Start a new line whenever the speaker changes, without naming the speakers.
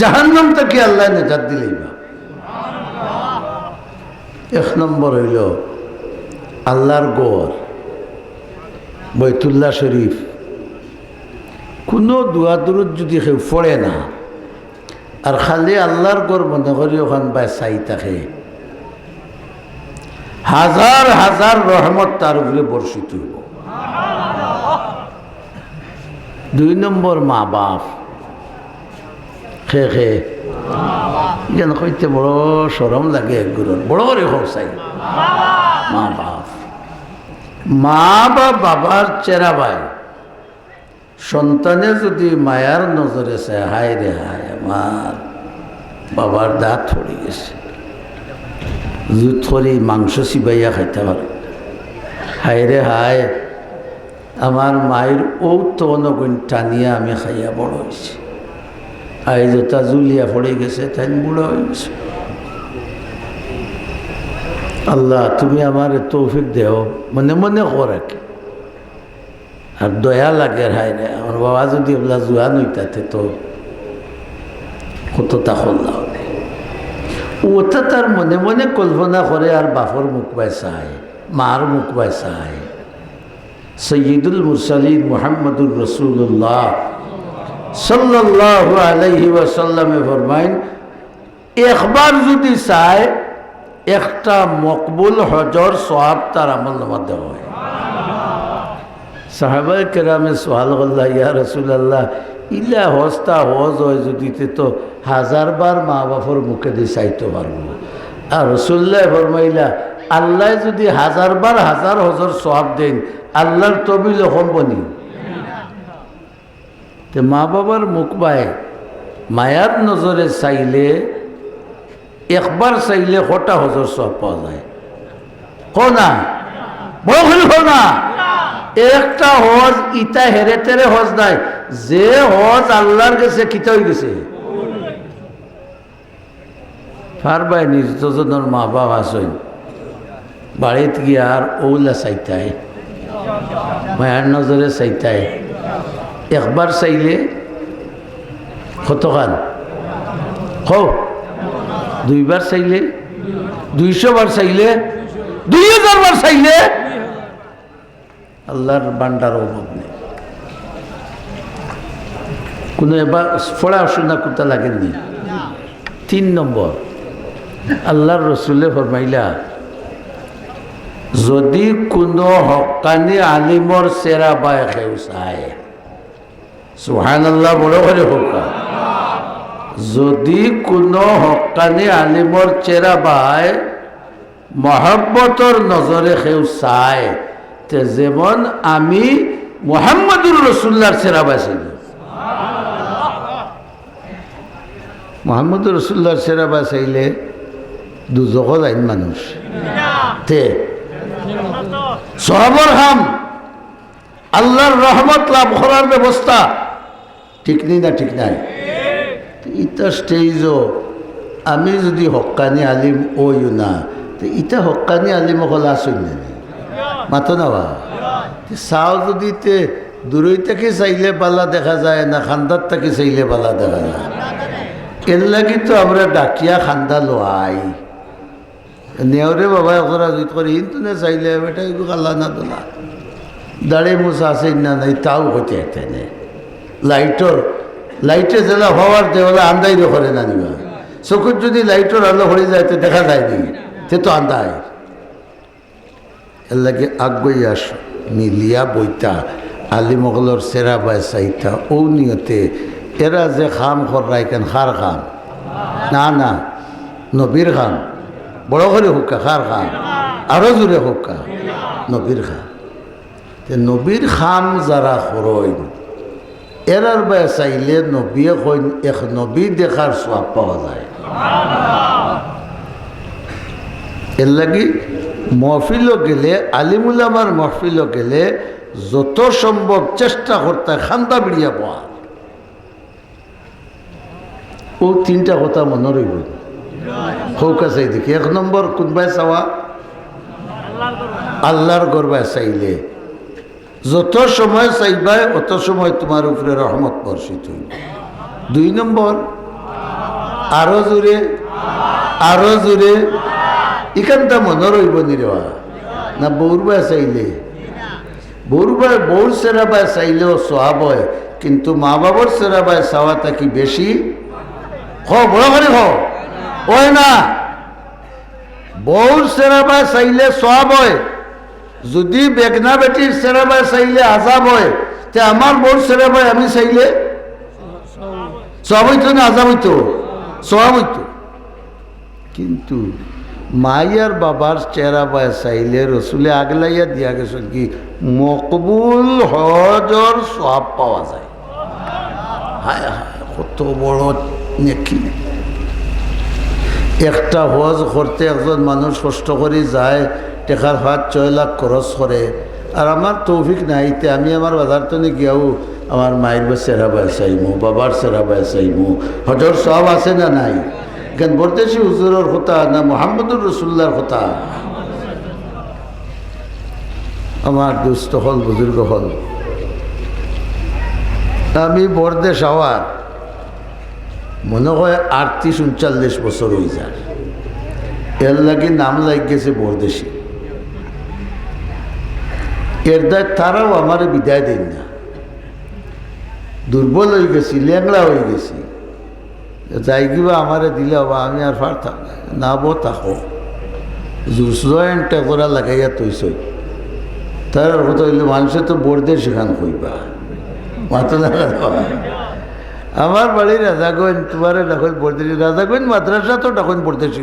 জাহান্নাম থেকে আল্লাহ নেজাত দিলেই বা। এক নম্বর হইল আল্লাহর গড় বৈতুল্লাহ শরীফ। কোনো দোয়া দূরত যদি কেউ পড়ে না, আর খালি আল্লাহর গড় মনে করি ওখান বাই চাই থাকে। হাজার হাজার রহমত তার উপরে বর্ষিত হইব। দুই নম্বর মা বাপ খে খে যেন কইতে বড় সরম লাগে একগুলোর বড় করে হোক চাই মা বাপ। মা বা বাবার চেরা ভাই। সন্তানে যদি মায়ার নজরে চায় হায় রে হায় আমার। বাবার দাঁত পড়ে গেছে। জুত করে মাংস চিবাইয়া খাইতে পারে। হায় রে হায়, আমার মায়ের ও তনগুণ টানিয়া আমি খাইয়া বড় হয়েছি আই জোতা জুলিয়া পড়ে গেছে তাই বুড়ো হয়ে গেছে আল্লাহ তুমি আমার তৌফিক দেও মনে মনে করে কি আর দয়া লাগে হায় রে আমার বাবা যদি ওগুলা জুয়া নইতাতে তো কতটা হল্লা ওটা তার মনে মনে কল্পনা করে আর বাপর মুখ বাই চায় মার মুখ বাই চায় সৈয়দুল মুরসালিন মোহাম্মদুর রসুল্লাহ সাল্লাহ আলাইহি ওয়াসাল্লামে ফরমাইন একবার যদি চায়, একটা মকবুল হজর সোয়াব তার আমল নামাতে হয়। সাহাবাই কেরামে সোহাল আল্লাহ ইয়া রসুল্লাহ ইলা হস্তা হজ হয় যদি তে তো হাজার বার মা বাপর মুখে দিয়ে চাইতে পারব। আর রসুল্লাহ ফরমাইলা, আল্লাহ যদি হাজার বার হাজার হজর সোয়াব দেন, আল্লাহর তবিল সম্বনি তে মা বাবার মুখ বাই মায়ার নজরে চাইলে, একবার চাইলে কটা হজর সব পাওয়া যায়। না? কো না? একটা হজ ইটা হেরে তেরে হজ নাই, যে হজ আল্লাহর গেছে কিতা হয়ে গেছে। ফারবাই নির্যোজনের মা বাবা আসেন বাড়িতে গিয়ে আর ওলা চাইতায় মায়ার নজরে চাইতায় একবার চাইলে কতখান? হও। দুইবার চাইলে দুইশো বার চাইলে দুই হাজার বার চাইলে আল্লাহর বান্ডার অভাব নেই। কোনো এবার পড়াশোনা করতে লাগেননি। তিন নম্বর, আল্লাহর রসুলে ফরমাইলা, যদি কোনো হকানি আলিমর সেরা বায় খেউ চায় সুহান আল্লাহ বড় করে হোকা যদি কোনো হকানি আলিমর চেরা বাই মহাব্বতর নজরে কেউ চায়, তে যেমন আমি মোহাম্মদুর রসুল্লার চেরা বাছিল মোহাম্মদুর রসুল্লার চেরা বাঁচাইলে দুজক আইন মানুষ। তে সহবর হাম আল্লাহর রহমত লাভ করার ব্যবস্থা ঠিক নেই না ঠিক নাই? ইটা স্টেজও আমি যদি হক্কানি আলিম ওইও না, তো ইটা হক্কানি আলিম হল আসুন না মাতো না বা? চাও যদি তে দূরই থেকে চাইলে পালা দেখা যায় না খান্দার থেকে চাইলে পালা দেখা যায়। এর লাগি তো আমরা ডাকিয়া খান্দা লোয়াই নেওরে বাবা ওরা যদি করে হিন্তু না চাইলে, বেটা এগুলো আল্লাহ না দোলা দাড়ি মুসা আছে না নাই, তাও হতে হেঁটে লাইটর, লাইটে জেলা হওয়ার দেওয়ালে আন্দাই করে না নিবা চকুর যদি লাইটর আলো হয়ে যায়, তো দেখা যায় নি, সে তো আন্দায় এর লাগে আগ্রহী আস, মিলিয়া বইতা আলি মোগলর সেরা বাই চাইতা, ও নিয়তে, এরা যে খাম খরাই কেন, খার খাম। না না, নবীর খাম। বড় করে হুক্কা খার খাম। আরও জোরে হুক্কা নবীর খাম। নবীর খাম যারা খরইন এরার বাই চাইলে নবীয়ে কইন এক নবী দেখার সব পাওয়া যায় এর লাগি মহফিলও গেলে আলিমুলামার মহফিলও গেলে যত সম্ভব চেষ্টা করতে খান্দা বিড়িয়া পাওয়া ও তিনটা কথা মনে রইব হোক আছে দেখি এক নম্বর কোনবাই চাওয়া আল্লাহর গর্বায় চাইলে যত সময় চাইবাই, অত সময় তোমার উপরে রহমত বর্ষিত হইব দুই নম্বর, আরও জোরে আরও জোরে এখানটা মনে রইব নিরেবা না বৌরবা চাইলে। বৌরবা বৌর সেরাবায় চাইলেও সোয়াব হয়, কিন্তু মা বাবার সেরাবায় চাওয়াটা কি বেশি? হ, বড় করে হ। হয় না। বৌর সেরাবায় চাইলে সোয়াব হয়। যদি বেগনা বেটির সেরাবায় চাইলে আজাব হয়, তে আমার বউর সেরাবায় আমি চাইলে? সব হইতো না আজাব হইতো সব হইতো কিন্তু মাইয়ার বাবার চেহারা বায় চাইলে রসুলে আগলাইয়া দিয়া গেছেন কি, মকবুল হজর সব পাওয়া যায়। হায় হায়, কত বড় নেকি একটা হজ করতে একজন মানুষ কষ্ট করে যায়, টেকার হাত ছয় লাখ খরচ করে। আর আমার তৌফিক নাই, তে আমি আমার বাজার তো গিয়াও আমার মায়ের বা সেরা বায় চাইমু, বাবার বায় চাইমু। হজর সব আছে না নাই? কেন বরদেশি হুজুরের কথা না মোহাম্মদুর রসুল্লার কথা? আমার দুস্থ হল, বুজুর্গ হল। আমি বরদেশ হওয়ার। মনে হয় আটত্রিশ উনচল্লিশ বছর হয়ে যায়। এর লাগে নাম লাগ গেছে বরদেশি এর দায় তারাও আমার বিদায় দেন না। দুর্বল হয়ে গেছি, ল্যাংড়া হয়ে গেছি। যাই কিবা আমারে দিলে হবা, আমি আর পারতাম না। বো তাকো জয়েন্টটা করা লাগাইয়া তৈছ তার কথা হইলে, মানুষে তো বর্দের সেখান কইবা। মাথা লাগা আমার বাড়ি রাজাগঞ্জ তোমার ডাকন পড়তেছি রাজাগঞ্জ মাদ্রাসা তো ডাকন পড়তেছি